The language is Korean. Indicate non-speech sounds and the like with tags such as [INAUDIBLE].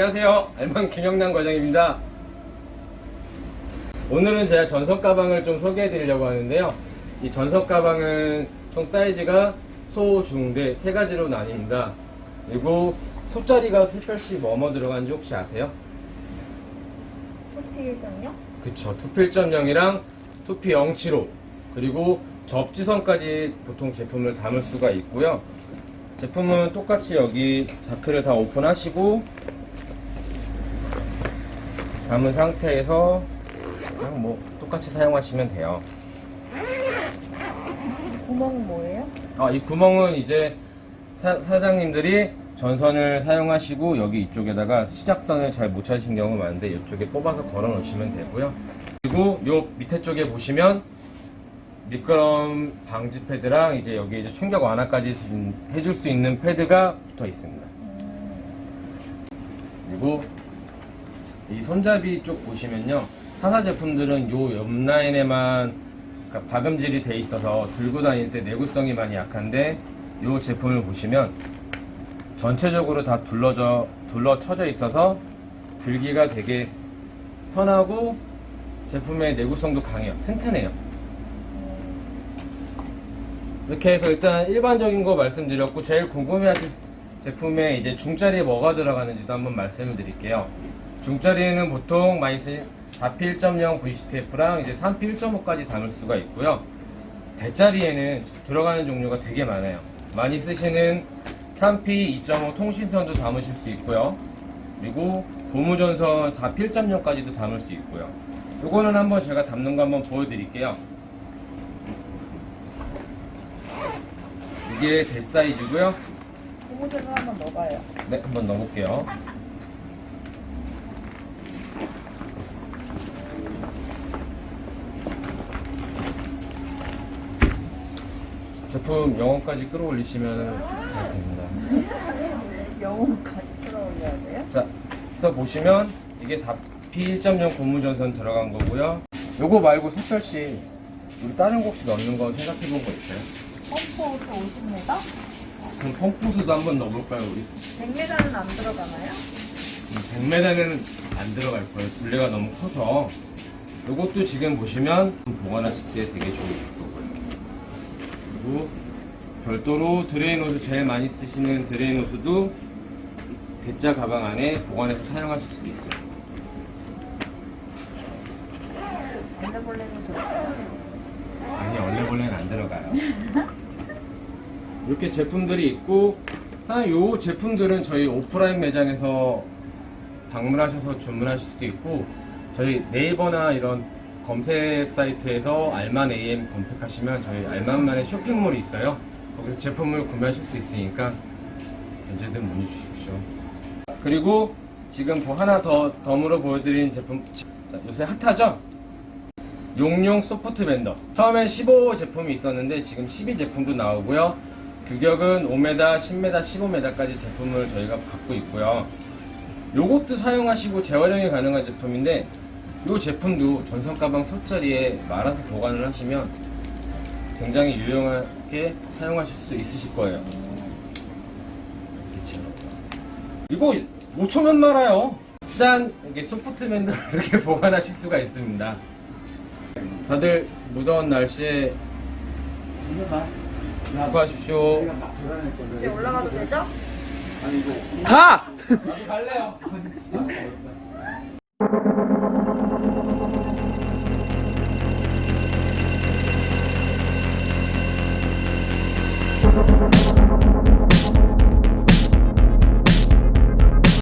안녕하세요. 알만 김영남 과장입니다. 오늘은 제가 전석 가방을 좀 소개해 드리려고 하는데요. 이 전석 가방은 총 사이즈가 소, 중, 대 세 가지로 나뉩니다. 그리고 소짜리가 색별씩 뭐뭐 들어가는지 혹시 아세요? 소피일전요? 그쵸. 투필 0이랑 투피 07호 그리고 접지선까지 보통 제품을 담을 수가 있고요. 제품은 똑같이 여기 자크를 다 오픈하시고 담은 상태에서 그냥 뭐 똑같이 사용하시면 돼요. 구멍은 뭐예요? 아, 이 구멍은 이제 사, 사장님들이 전선을 사용하시고 여기 이쪽에다가 시작선을 잘 못 찾으신 경우가 많은데 이쪽에 뽑아서 걸어 놓으시면 되고요. 그리고 요 밑에 쪽에 보시면 미끄럼 방지 패드랑 이제 여기 이제 충격 완화까지 수- 해줄 수 있는 패드가 붙어 있습니다. 그리고 이 손잡이 쪽 보시면요. 타사 제품들은 요 옆라인에만 그러니까 박음질이 돼 있어서 들고 다닐 때 내구성이 많이 약한데 이 제품을 보시면 전체적으로 다 둘러져 둘러쳐져 있어서 들기가 되게 편하고 제품의 내구성도 강해요. 튼튼해요. 이렇게 해서 일단 일반적인 거 말씀드렸고 제일 궁금해하실 제품에 이제 중짜리에 뭐가 들어가는지도 한번 말씀을 드릴게요. 중짜리에는 보통 쓰 4P 1.0 VCTF랑 이제 3P 1.5까지 담을 수가 있고요. 대짜리에는 들어가는 종류가 되게 많아요. 많이 쓰시는 3P 2.5 통신선도 담으실 수 있고요. 그리고 고무전선 4P 1.0까지도 담을 수 있고요. 요거는 한번 제가 담는 거 한번 보여드릴게요. 이게 대 사이즈고요. 고무줄을 한번 넣어봐요. 네, 한번 넣어볼게요. 제품 영어까지 끌어올리시면 잘 됩니다. 영혼까지 끌어올려야 돼요? 자, 그래서 보시면 이게 4P 1.0 고무전선 들어간 거고요. 요거 말고 색별씨 우리 다른 거 혹시 넣는 거 생각해 본 거 있어요? 펌프부터 50m? 그럼 펌프수도 한번 넣어볼까요, 우리? 100m는 안 들어가나요? 100m는 안 들어갈 거예요. 둘레가 너무 커서. 이것도 지금 보시면 보관하실 때 되게 좋으실 거고요. 그리고 별도로 드레인 호스 제일 많이 쓰시는 드레인 호스도 대자 가방 안에 보관해서 사용하실 수도 있어요. 아니 원래벌레는 안 들어가요. [LAUGHS] 이렇게 제품들이 있고 사실 이 제품들은 저희 오프라인 매장에서 방문하셔서 주문하실 수도 있고 저희 네이버나 이런 검색 사이트에서 알만 AM 검색하시면 저희 알만만의 쇼핑몰이 있어요. 거기서 제품을 구매하실 수 있으니까 언제든 문의 주십시오. 그리고 지금 뭐 하나 더 덤으로 보여드린 제품 자, 요새 핫하죠? 용용 소프트 밴더. 처음엔 15 제품이 있었는데 지금 12 제품도 나오고요. 규격은 5m, 10m, 15m까지 제품을 저희가 갖고 있고요. 요것도 사용하시고 재활용이 가능한 제품인데 요 제품도 전선 가방 소자리에 말아서 보관을 하시면 굉장히 유용하게 사용하실 수 있으실 거예요. 이거 5초면 말아요. 짠! 이게 소프트 밴드 [LAUGHS] 이렇게 보관하실 수가 있습니다. 다들 무더운 날씨에 수고하십시오. 이제 올라가도 되죠? 가! [LAUGHS] 나도 갈래요. [LAUGHS]